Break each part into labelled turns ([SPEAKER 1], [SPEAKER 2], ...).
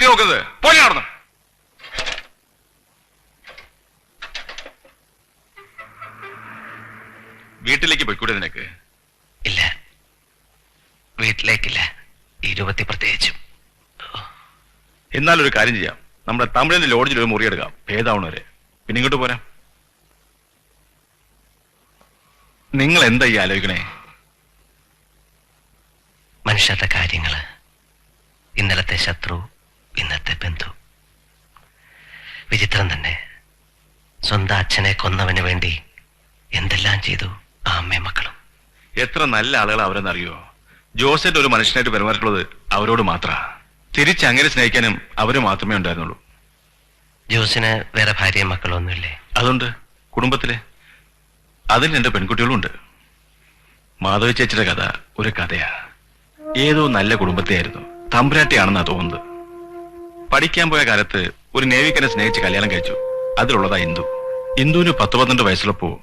[SPEAKER 1] എത്തി നോക്കുന്നത് പോലെ നടന്നു. വീട്ടിലേക്ക് പോയിക്കൂടെ നിനക്ക്?
[SPEAKER 2] ഇല്ല. വീട്ടിലേക്കില്ല. ഇരുപത്തി പ്രത്യേകിച്ചും.
[SPEAKER 1] എന്നാലൊരു കാര്യം ചെയ്യാം. നമ്മുടെ തമിഴിന്റെ ലോഡ്ജിൽ ഒരു മുറി എടുക്കാം. ഭേദാവണവരെ. പിന്നെ ഇങ്ങോട്ട് പോരാ. നിങ്ങൾ എന്തായി ഈ ആലോചിക്കണേ?
[SPEAKER 2] മനുഷ്യരുടെ കാര്യങ്ങൾ. ഇന്നലത്തെ ശത്രു ഇന്നത്തെ ബന്ധു. വിചിത്രം തന്നെ. സ്വന്തം അച്ഛനെ കൊന്നവന് വേണ്ടി എന്തെല്ലാം ചെയ്തു ആ അമ്മയും മക്കളും?
[SPEAKER 1] എത്ര നല്ല ആളുകൾ അവരെന്നറിയോ? ജോസിന്റെ ഒരു മനുഷ്യനായിട്ട് പെരുമാറിയിട്ടുള്ളത് അവരോട് മാത്ര. തിരിച്ച് അങ്ങനെ സ്നേഹിക്കാനും അവർ മാത്രമേ ഉണ്ടായിരുന്നുള്ളൂ.
[SPEAKER 2] ജോസിന് വേറെ ഭാര്യയും മക്കളൊന്നുമില്ലേ?
[SPEAKER 1] അതുണ്ട്. കുടുംബത്തിലെ. അതിൽ എന്റെ പെൺകുട്ടികളുണ്ട്. മാധവ ചേച്ചിയുടെ കഥ ഒരു കഥയാ. ഏതോ നല്ല കുടുംബത്തെയായിരുന്നു. തമ്പുരാട്ടിയാണെന്നാ തോന്നുന്നത്. പഠിക്കാൻ പോയ കാലത്ത് ഒരു നേവിക്കനെ സ്നേഹിച്ച് കല്യാണം കഴിച്ചു. അതിലുള്ളതാ ഇന്ദു. ഇന്ദുവിന് പത്ത് പന്ത്രണ്ട് വയസ്സുള്ളപ്പോ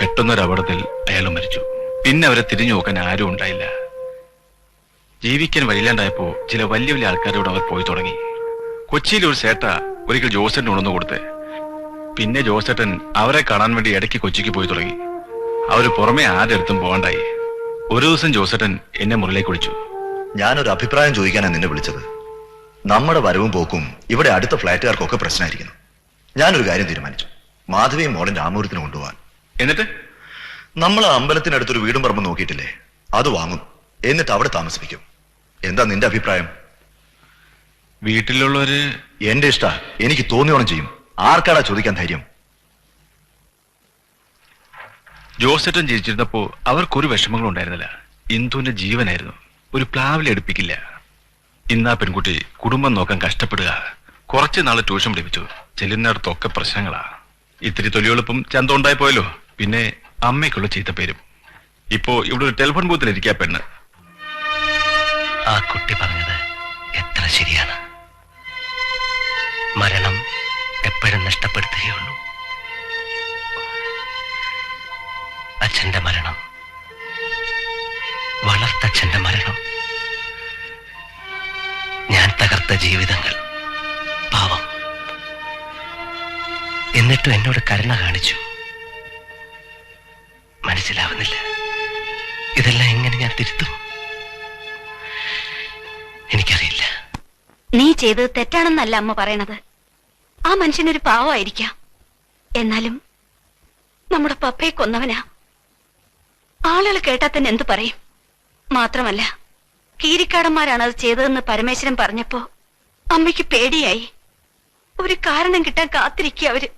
[SPEAKER 1] പെട്ടെന്നൊരു അപകടത്തിൽ അയാൾ മരിച്ചു. പിന്നെ അവരെ തിരിഞ്ഞു നോക്കാൻ ആരും ഉണ്ടായില്ല. ജീവിക്കാൻ വഴിയില്ലാണ്ടായപ്പോ ചില വലിയ വലിയ ആൾക്കാരോട് അവർ പോയി തുടങ്ങി. കൊച്ചിയിൽ ഒരു സേട്ട ഒരിക്കൽ ജോസേട്ടൻ ഉണർന്നു കൊടുത്ത് പിന്നെ ജോസേട്ടൻ അവരെ കാണാൻ വേണ്ടി ഇടയ്ക്ക് കൊച്ചിക്ക് പോയി തുടങ്ങി. അവർ പുറമെ ആരുടെ അടുത്തും പോകണ്ടായി. ഒരു ദിവസം ജോസേട്ടൻ എന്നെ മുറിലേക്ക് വിളിച്ചു.
[SPEAKER 3] ഞാനൊരു അഭിപ്രായം ചോദിക്കാനാണ് നിന്നെ വിളിച്ചത്. നമ്മുടെ വരവും പോക്കും ഇവിടെ അടുത്ത ഫ്ലാറ്റുകാർക്കൊക്കെ പ്രശ്നമായിരിക്കുന്നു. ഞാനൊരു കാര്യം തീരുമാനിച്ചു. മാധവിയും മോളും രാമപുരത്തിന് കൊണ്ടുപോകാൻ.
[SPEAKER 1] എന്നിട്ട്?
[SPEAKER 3] നമ്മൾ അമ്പലത്തിനടുത്തൊരു വീടും പറമ്പ് നോക്കിയിട്ടില്ലേ? അത് വാങ്ങും. എന്നിട്ട് അവിടെ താമസിപ്പിക്കും. എന്താ നിന്റെ അഭിപ്രായം?
[SPEAKER 1] വീട്ടിലുള്ളവര്
[SPEAKER 3] എന്റെ ഇഷ്ട. എനിക്ക് തോന്നിയോണം ചെയ്യും. ആർക്കാടാ ചോദിക്കാൻ ധൈര്യം?
[SPEAKER 1] ജോസേട്ടൻ ജീവിച്ചിരുന്നപ്പോ അവർക്കൊരു വിഷമങ്ങളും ഉണ്ടായിരുന്നില്ല ഇന്ദുവിന്റെ ജീവനായിരുന്നു. ഒരു പ്ലാവിൽ എടുപ്പിക്കില്ല ഇന്നാ പെൺകുട്ടി കുടുംബം നോക്കാൻ കഷ്ടപ്പെടുക. കുറച്ച് നാൾ ട്യൂഷൻ പഠിപ്പിച്ചു. ചെല്ലുന്നിടത്തൊക്കെ പ്രശ്നങ്ങളാ. ഇത്തിരി തൊലിയെളുപ്പം ചന്തം ഉണ്ടായി പോയല്ലോ. പിന്നെ അമ്മയ്ക്കുള്ള ചീത്തപ്പേരും ഇപ്പോ ഇവിടെ ഒരു ടെലിഫോൺ ബൂത്തിൽ ഇരിക്കാ പെണ്ണ്.
[SPEAKER 2] ആ കുട്ടി പറഞ്ഞത് എത്ര ശരിയാണ്. മരണം എപ്പോഴും നഷ്ടപ്പെടുത്തുകയുള്ളൂ. അച്ഛന്റെ മരണം വളർത്തച്ഛന്റെ മരണം. ഞാൻ തകർത്ത ജീവിതങ്ങൾ. പാവം. എന്നിട്ടും എന്നോട് കരുണ കാണിച്ചു. മനസ്സിലാവുന്നില്ല. ഇതെല്ലാം എങ്ങനെ ഞാൻ തിരുത്തും? എനിക്കറിയില്ല.
[SPEAKER 4] നീ ചെയ്തത് തെറ്റാണെന്നല്ല അമ്മ പറയണത്. ആ മനുഷ്യനൊരു പാവമായിരിക്കാം. എന്നാലും നമ്മുടെ പപ്പയെ കൊന്നവനാ. ആളുകൾ കേട്ടാൽ തന്നെ എന്തു പറയും? മാത്രമല്ല കീരിക്കാടന്മാരാണ് അത് ചെയ്തതെന്ന് പരമേശ്വരൻ പറഞ്ഞപ്പോ അമ്മയ്ക്ക് പേടിയായി. ഒരു കാരണം കിട്ടാൻ കാത്തിരിക്കുക അവർ.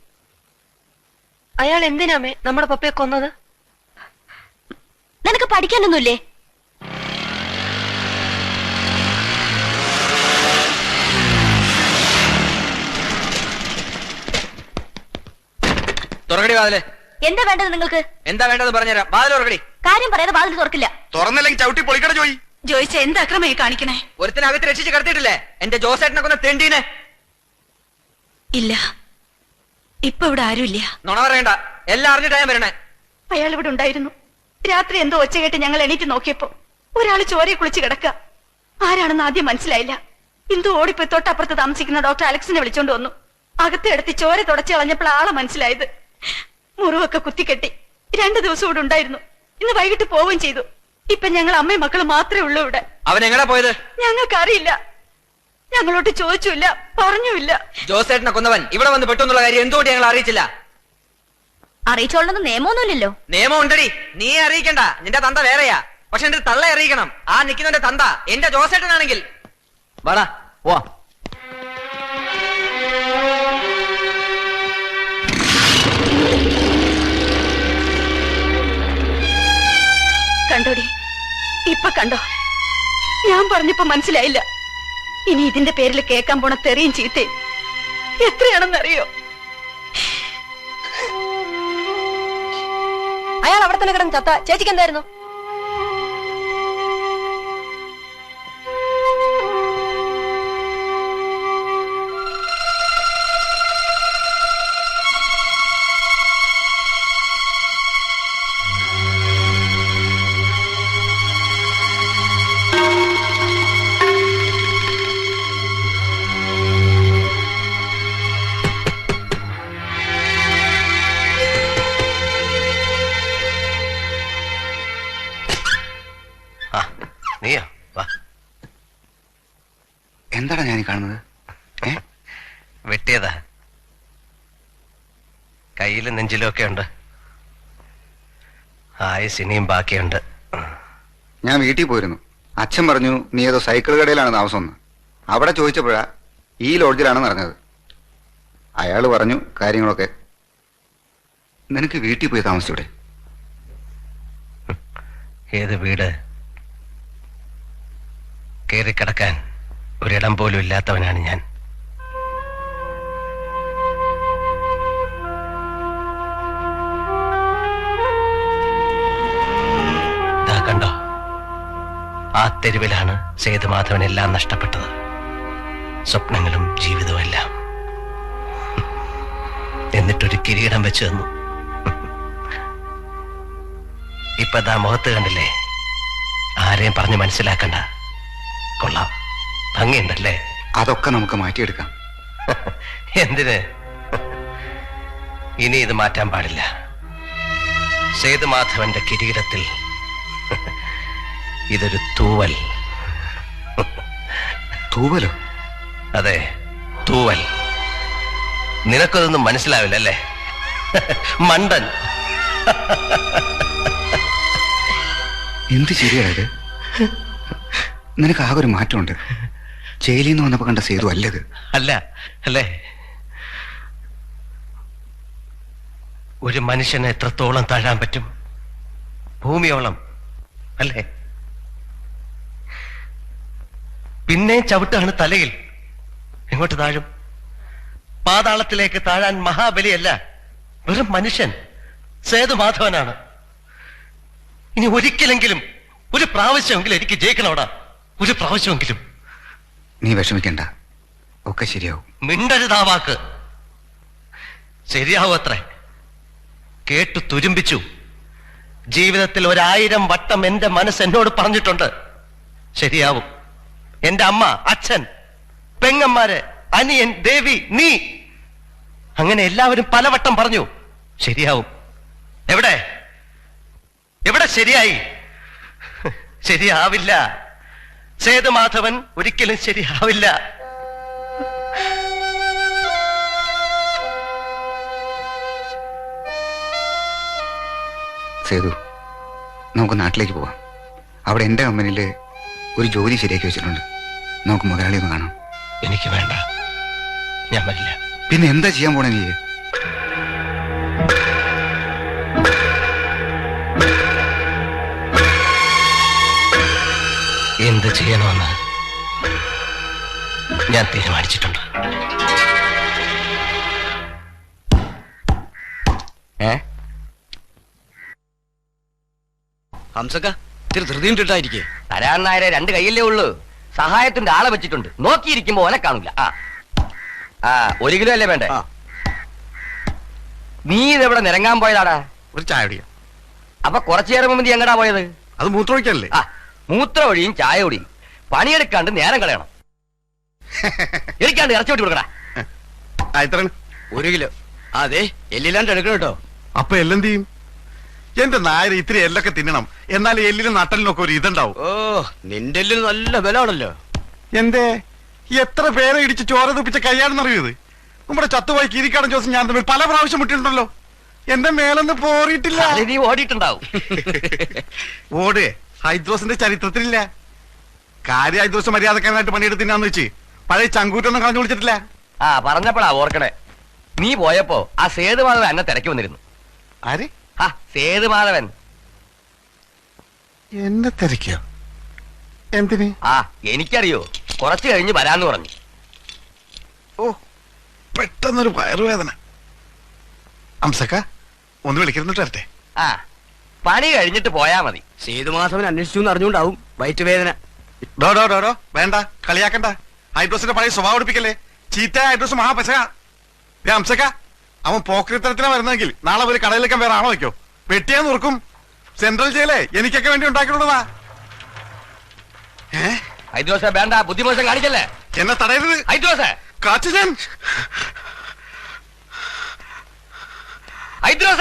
[SPEAKER 5] അയാൾ എന്തിനാമേ നമ്മുടെ പപ്പയെ കൊന്നത്?
[SPEAKER 4] നിനക്ക് പഠിക്കാനൊന്നുമില്ലേ?
[SPEAKER 6] തുറക്കടി വാതിൽ.
[SPEAKER 4] എന്താ വേണ്ടത് നിങ്ങൾക്ക്?
[SPEAKER 6] എന്താ വേണ്ടത് പറഞ്ഞുതരാം. വാതിൽ തുറക്കടി.
[SPEAKER 4] കാര്യം പറയാതെ വാതിൽ തുറക്കില്ല.
[SPEAKER 1] തുറന്നില്ലെങ്കിൽ ചവിട്ടി പൊളിക്കട ജോയി.
[SPEAKER 4] ജോയിച്ച എന്ത് അക്രമമായി കാണിക്കണേ?
[SPEAKER 6] ഒരുത്തിനകത്ത് രക്ഷിച്ച് കിടത്തിയിട്ടില്ലേ? എന്റെ ജോസേട്ടനെ കൊന്ന തെണ്ടീനെ.
[SPEAKER 4] ഇല്ല. ഇപ്പൊ ഇവിടെ ആരുമില്ല.
[SPEAKER 6] നുണ പറയണ്ട. എല്ലാം അറിഞ്ഞിട്ടാ ഞാൻ വരണേ.
[SPEAKER 4] അയാൾ ഇവിടെ ഉണ്ടായിരുന്നു. രാത്രി എന്തോ ഒച്ച കേട്ട് ഞങ്ങൾ എണീറ്റ് നോക്കിയപ്പോ ഒരാൾ ചോരയെ കുളിച്ച് കിടക്ക ആരാണെന്ന് ആദ്യം മനസ്സിലായില്ല. ഇന്ദു ഓടിപ്പോയി തൊട്ടപ്പുറത്ത് താമസിക്കുന്ന ഡോക്ടർ അലക്സിനെ വിളിച്ചോണ്ട് വന്നു. അകത്ത് എടുത്ത് ചോര തുടച്ചു കളഞ്ഞപ്പോൾ ആളെ മനസ്സിലായത്. മുറിവൊക്കെ കുത്തിക്കെട്ടി. രണ്ടു ദിവസം ഇവിടെ ഉണ്ടായിരുന്നു. ഇന്ന് വൈകിട്ട് പോവുകയും ചെയ്തു. ഇപ്പൊ ഞങ്ങൾ അമ്മയും മക്കളും മാത്രമേ ഉള്ളൂ ഇവിടെ.
[SPEAKER 6] അവൻ എങ്ങനെ പോയത്?
[SPEAKER 4] ഞങ്ങൾക്കറിയില്ല. ഞങ്ങളോട്ട് ചോദിച്ചില്ല പറഞ്ഞുമില്ല.
[SPEAKER 6] ജോസേട്ടനെ കൊന്നവൻ. ഇവിടെ വന്ന് പെട്ടെന്നുള്ള കാര്യം എന്തുകൊണ്ട് ഞങ്ങൾ അറിയിച്ചില്ല?
[SPEAKER 4] അറിയിച്ചോളണമെന്ന് നിയമമൊന്നുമില്ലല്ലോ.
[SPEAKER 6] നിയമം ഉണ്ടടി. നീ അറിയിക്കണ്ട. നിന്റെ തന്ത വേറെയാ. പക്ഷെ എന്റെ തള്ള അറിയിക്കണം. ആ നിക്കുന്നവന്റെ തന്ത എന്റെ ജോസേട്ടനാണെങ്കിൽ. വാടാ വാ
[SPEAKER 4] കണ്ടോടി ഇപ്പൊ കണ്ടോ? ഞാൻ പറഞ്ഞപ്പോ മനസ്സിലായില്ല. ഇനി ഇതിന്റെ പേരിൽ കേൾക്കാൻ പോണ തെറിയും ചീത്തയും എത്രയാണെന്നറിയോ?
[SPEAKER 5] അയാൾ അവിടെ തന്നെ കിടന്ന് ചത്ത. ചേച്ചിക്ക് എന്തായിരുന്നു?
[SPEAKER 7] നീയാ വാ. എന്താണ് ഞാൻ കാണുന്നത്?
[SPEAKER 2] വെട്ടിയതാ. കയ്യിലും നെഞ്ചിലും ഒക്കെ ഉണ്ട്. ആയുസ് ഇനിയും ബാക്കിയുണ്ട്.
[SPEAKER 7] ഞാൻ വീട്ടിൽ പോയിരുന്നു. അച്ഛൻ പറഞ്ഞു നീ ഏതോ സൈക്കിൾ കടയിലാണ് താമസമെന്ന് അവിടെ ചോദിച്ചപ്പോഴാ ഈ ലോഡ്ജിലാണ് അറിഞ്ഞത്. അയാൾ പറഞ്ഞു കാര്യങ്ങളൊക്കെ നിനക്ക് വീട്ടിൽ പോയി താമസിച്ചൂടെ?
[SPEAKER 2] ഏത് വീട്? കയറിക്കിടക്കാൻ ഒരിടം പോലും ഇല്ലാത്തവനാണ് ഞാൻ. കണ്ടോ? ആ തെരുവിലാണ് സേതുമാധവൻ എല്ലാം നഷ്ടപ്പെട്ടത്. സ്വപ്നങ്ങളും ജീവിതവും എല്ലാം. എന്നിട്ടൊരു കിരീടം വെച്ചു തന്നു. ഇപ്പൊ ദാ മുഖത്ത് കണ്ടില്ലേ? ആരെയും പറഞ്ഞ് മനസ്സിലാക്കണ്ട. കൊള്ളാം. ഭംഗിയുണ്ടല്ലേ?
[SPEAKER 7] അതൊക്കെ നമുക്ക് മാറ്റിയെടുക്കാം.
[SPEAKER 2] എന്തിന്? ഇനി ഇത് മാറ്റാൻ പാടില്ല. സേതുമാധവന്റെ കിരീടത്തിൽ ഇതൊരു തൂവൽ.
[SPEAKER 7] തൂവലോ?
[SPEAKER 2] അതെ തൂവൽ. നിനക്കതൊന്നും മനസ്സിലാവില്ല അല്ലേ? മണ്ടൻ.
[SPEAKER 7] എന്ത് ശരിയാ ഇത്? നിനക്ക് ആകെ ഒരു മാറ്റമുണ്ട്. ജയിലിൽ നിന്ന് വന്നപ്പോ കണ്ട സേതു അല്ലത്.
[SPEAKER 2] അല്ല അല്ലേ? ഒരു മനുഷ്യനെ എത്രത്തോളം താഴാൻ പറ്റും? ഭൂമിയോളം അല്ലേ? പിന്നെ ചവിട്ടാണ് തലയിൽ. എങ്ങോട്ട് താഴും? പാതാളത്തിലേക്ക് താഴാൻ മഹാബലിയല്ല വെറും മനുഷ്യൻ. സേതു മാധവനാണ്. ഇനി ഒരിക്കലെങ്കിലും ഒരു പ്രാവശ്യമെങ്കിലും എനിക്ക് ജയിക്കണോടാ? ഒരു പ്രാവശ്യമെങ്കിലും.
[SPEAKER 7] നീ വിഷമിക്കണ്ട. ഒക്കെ ശരിയാവും.
[SPEAKER 2] മിണ്ടരുത് ആ വാക്ക്. ശരിയാവും അത്രേ കേട്ടു തുരുമ്പിച്ചു. ജീവിതത്തിൽ ഒരായിരം വട്ടം എന്റെ മനസ്സ് എന്നോട് പറഞ്ഞിട്ടുണ്ട്. ശരിയാവും. എന്റെ അമ്മ അച്ഛൻ പെങ്ങന്മാര് അനിയൻ ദേവി നീ. അങ്ങനെ എല്ലാവരും പലവട്ടം പറഞ്ഞു. ശരിയാവും. എവിടെ? എവിടെ ശരിയായി? ശരിയാവില്ല. സേതുമാധവൻ ഒരിക്കലും ശരിയാവില്ല.
[SPEAKER 7] സേതു നമുക്ക് നാട്ടിലേക്ക് പോവാം. അവിടെ എന്റെ കമ്പനിയിൽ ഒരു ജോലി ശരിയാക്കി വെച്ചിട്ടുണ്ട്. നമുക്ക് മുതലാളി ഒന്ന് കാണാം.
[SPEAKER 2] എനിക്ക് വേണ്ട. ഞാൻ വരില്ല.
[SPEAKER 7] പിന്നെ എന്താ ചെയ്യാൻ പോണേ
[SPEAKER 2] എന്ത് ചെയ്യണമെന്ന് ഞാൻ തീരുമാനിച്ചിട്ടുണ്ട്.
[SPEAKER 8] ഹംസക്ക ഇത്തിരി ധൃതിയിട്ടിട്ടായിരിക്കേ
[SPEAKER 6] തരാൻ നായരെ രണ്ട് കയ്യല്ലേ ഉള്ളൂ. സഹായത്തിന്റെ ആളെ വെച്ചിട്ടുണ്ട്. നോക്കിയിരിക്കുമ്പോ ഓനെ കാണില്ല ആ. ആ ഒരു കിലോ അല്ലേ വേണ്ടേ? നീ ഇതെവിടെ നിരങ്ങാൻ പോയതാടാ?
[SPEAKER 8] ഒരു ചായ
[SPEAKER 6] അപ്പൊ കുറച്ചു നേരം മുമ്പ് നീ എങ്ങടാ പോയത്?
[SPEAKER 8] അത് മൂത്രമൊഴിക്കല്ലേ
[SPEAKER 6] ആ. മൂത്ര ഒഴിയും ചായ ഒടിയും പണിയെടുക്കാണ്ട് നേരം കളയണം. എനിക്കാണ്ട് ഇറച്ചി വിട്ട് കൊടുക്കടാ.
[SPEAKER 8] ആ എത്രയാണ് ഒരു കിലോ. അതെ എല്ലില്ലാണ്ട് എടുക്കണം കേട്ടോ. അപ്പൊ എല്ലെന്ത് ചെയ്യും? എന്റെ നായർ ഇത്തിരി എല്ലൊക്കെ തിന്നണം. എന്നാൽ എല്ലിനും നട്ടലിനൊക്കെ ഒരു ഇതുണ്ടാവും. ഓ നിന്റെ എല്ലിന് നല്ല ബലമാണല്ലോ. എന്തേ? എത്ര പേരെ ഇടിച്ച് ചോര തുപ്പിച്ച കൈയാണെന്നറിയത് നമ്മുടെ ചത്തുപോയി കിരിക്കാടൻ ജോസ് ഞാൻ തമ്മിൽ പല പ്രാവശ്യം മുട്ടിട്ടുണ്ടല്ലോ എന്റെ മേലൊന്നും പോറിയിട്ടില്ല.
[SPEAKER 6] അത് നീ ഓടിയിട്ടുണ്ടാവും.
[SPEAKER 8] ഓട്. ഹൈദ്രോസിന്റെ ചരിത്രത്തിലില്ല. കാര്യം ഹൈദ്രോസ് മര്യാദക്കാരനായിട്ട് പണിയെടുത്തിനാന്ന് വെച്ച് പഴയ ചങ്കൂറ്റൊന്നും കളഞ്ഞു വിളിച്ചിട്ടില്ല
[SPEAKER 6] ആ പറഞ്ഞപ്പോഴാ ഓർക്കണേ. നീ പോയപ്പോ ആ സേതുമാധവൻ എന്നെ തിരക്കി വന്നിരുന്നു.
[SPEAKER 8] ആര്?
[SPEAKER 6] ആ സേതുമാധവൻ.
[SPEAKER 8] എന്നെ തിരക്കിയോ? എന്തിന്?
[SPEAKER 6] ആ എനിക്കറിയോ. കുറച്ചു കഴിഞ്ഞ് വരാന്ന് പറഞ്ഞു.
[SPEAKER 8] ഓ പെട്ടെന്നൊരു വയറുവേദന. അംസക്ക ഒന്ന് വിളിക്കുന്നിട്ട് വരട്ടെ?
[SPEAKER 6] ആ. പണി കഴിഞ്ഞിട്ട് പോയാ മതി.
[SPEAKER 8] സേതുമാധവൻ അന്വേഷിച്ചു എന്ന് അറിഞ്ഞുണ്ടാവും വയറ്റുവേദന ഡോ ഡോ ഡോ ഡോ വേണ്ട കളിയാക്കണ്ട. ഹൈഡ്രോസിന്റെ പഴയ സ്വഭാവം എടുപ്പിക്കല്ലേ ചീത്ത ഹൈഡ്രോസ് മഹാപശക. ഏ അംസക്ക അവൻ പോക്രിത്തരത്തിനാ വരുന്നെങ്കിൽ നാളെ ഒരു കടയിലേക്കാൻ വേറെ ആണോ വെക്കോ വെട്ടിയാ നുറുക്കും. സെൻട്രൽ ജയിലേ എനിക്കൊക്കെ വേണ്ടി ഉണ്ടാക്കിയിട്ടുള്ളതാ.
[SPEAKER 6] ഹൈദ്രോസ വേണ്ട ബുദ്ധിമോശം കാണിക്കല്ലേ?
[SPEAKER 8] എന്നെ തടയരുത്.
[SPEAKER 6] ഹൈദ്രോസ
[SPEAKER 8] കാച്ചു ഞാൻ.
[SPEAKER 6] ഹൈദ്രോസ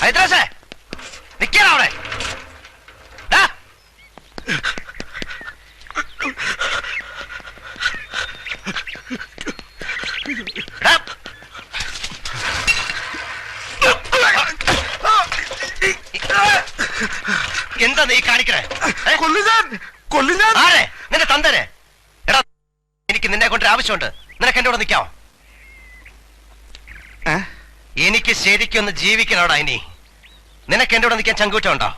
[SPEAKER 6] ഹൈദ്രോസ നിക്കണ അവിടെ
[SPEAKER 2] നീ കാണിക്കണേ ഏ?
[SPEAKER 8] കൊല്ലുഞ്ഞാൻ കൊല്ലുഞ്ഞാൻ
[SPEAKER 2] ആരെ നിന്റെ തന്തനെ എടാ എനിക്ക് നിന്നെ കൊണ്ട് ആവശ്യമുണ്ട് നിനക്ക് എന്റെ കൂടെ നിൽക്കാമോ
[SPEAKER 8] ഏ?
[SPEAKER 2] എനിക്ക് ശരിക്കൊന്ന് ജീവിക്കണോടാ ഇനി. നിനക്ക് എന്റെ കൂടെ നിൽക്കാൻ ചങ്കൂറ്റമുണ്ടോ?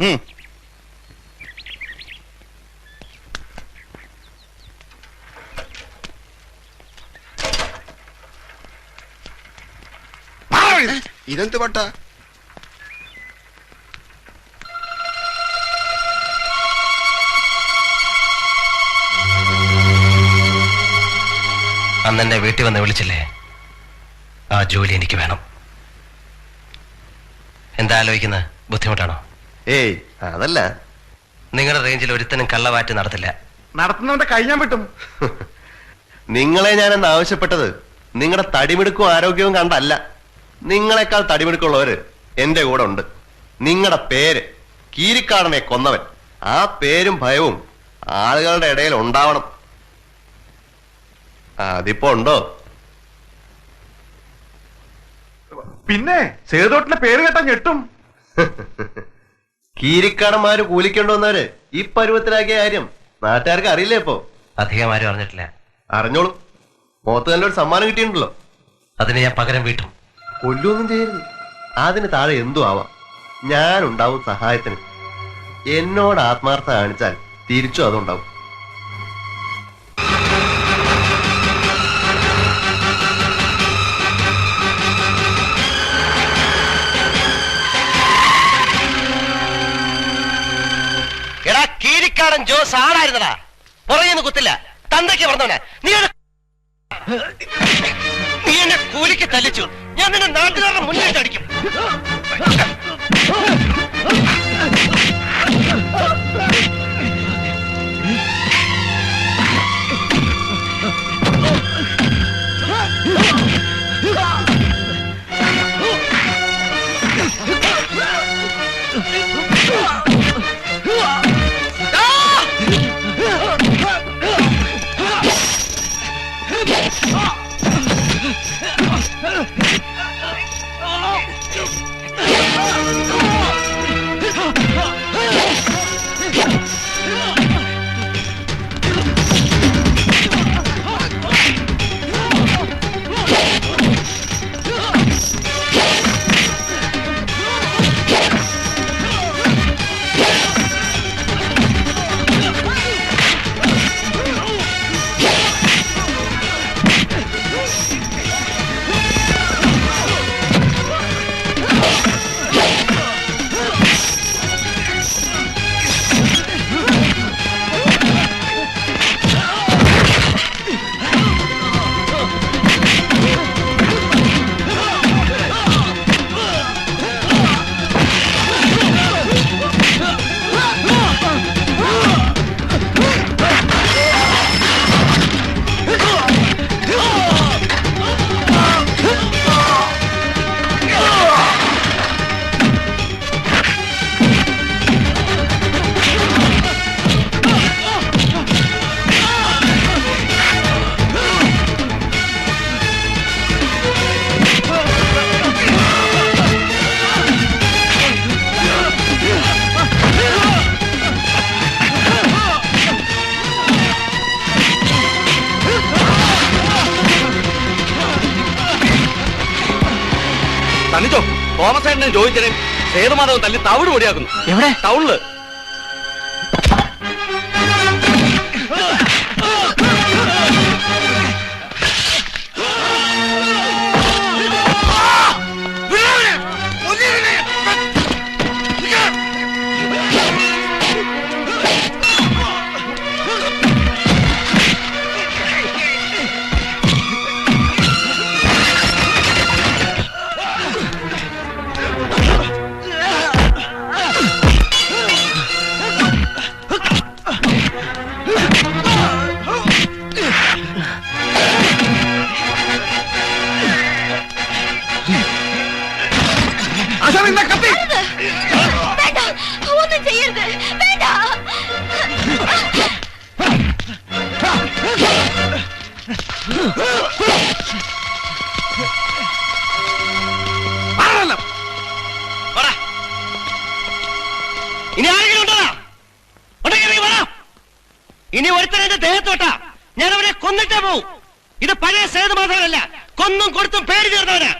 [SPEAKER 8] ഉണ്ടോ ഇതെന്ത് പട്ട?
[SPEAKER 2] അന്ന് എന്നെ വീട്ടിൽ വന്ന് വിളിച്ചില്ലേ? ആ ജോലി എനിക്ക് വേണം. എന്താ ആലോചിക്കുന്നത് ബുദ്ധിമുട്ടാണോ?
[SPEAKER 8] ഏയ് അതല്ല.
[SPEAKER 2] നിങ്ങളുടെ റേഞ്ചിൽ ഒരുത്തനും കള്ളവാറ്റ് നടത്തില്ല.
[SPEAKER 8] നടത്തുന്നവന്റെ കൈ ഞാൻ വിട്ടും.
[SPEAKER 9] നിങ്ങളെ ഞാനെന്ന് ആവശ്യപ്പെട്ടത് നിങ്ങളുടെ തടിമിടുക്കും ആരോഗ്യവും കണ്ടല്ല. നിങ്ങളെക്കാൾ തടിമിടുക്കുള്ളവര് എന്റെ കൂടെ ഉണ്ട്. നിങ്ങളുടെ പേര് കീരിക്കാടനെ കൊന്നവൻ. ആ പേരും ഭയവും ആളുകളുടെ ഇടയിൽ ഉണ്ടാവണം. അതിപ്പോ ഉണ്ടോ?
[SPEAKER 8] പിന്നെ സേതോട്ടിന്റെ പേര് കേട്ടാ ഞെട്ടും.
[SPEAKER 9] കീരിക്കാടന്മാര് കൂലിക്കൊണ്ടുവന്നവര് ഈ പരുവത്തിലാക്കിയ കാര്യം നാട്ടുകാർക്ക് അറിയില്ലേ ഇപ്പോ?
[SPEAKER 2] അധികം ആരും അറിഞ്ഞിട്ടില്ല.
[SPEAKER 9] അറിഞ്ഞോളൂ. മുഖത്ത് നല്ലൊരു സമ്മാനം കിട്ടിയിട്ടുണ്ടല്ലോ.
[SPEAKER 2] അതിന് ഞാൻ പകരം വീട്ടും.
[SPEAKER 9] കൊല്ലൊന്നും ചെയ്യരുത്. അതിന് താഴെ എന്തു ആവാം. ഞാനുണ്ടാവും സഹായത്തിന്. എന്നോട് ആത്മാർത്ഥ കാണിച്ചാൽ തിരിച്ചു അതുണ്ടാവും.
[SPEAKER 2] കീരിക്കാടൻ ജോസ് ആടായിരുന്നടാ പുറകെന്ന് കുത്തില്ല തന്തയ്ക്ക് പറഞ്ഞവനെ നീ നീ എന്നെ കൂലിക്ക് തല്ലിച്ചു ഞാൻ നിന്നെ നാട്ടുകാരുടെ മുന്നിൽ അടിക്കും
[SPEAKER 8] തന്നിച്ചോ തോമസ് ഏട്ടനെ ചോദിച്ചേ സേതുമാധവൻ തല്ലി തവിട് പൊടിയാക്കുന്നു. എവിടെ?
[SPEAKER 2] ടൗണിൽ. ഇത് പഴയ സേതുമാധവനല്ല. കൊന്നും കൊടുത്തും പേര് ചേർന്നവനാ.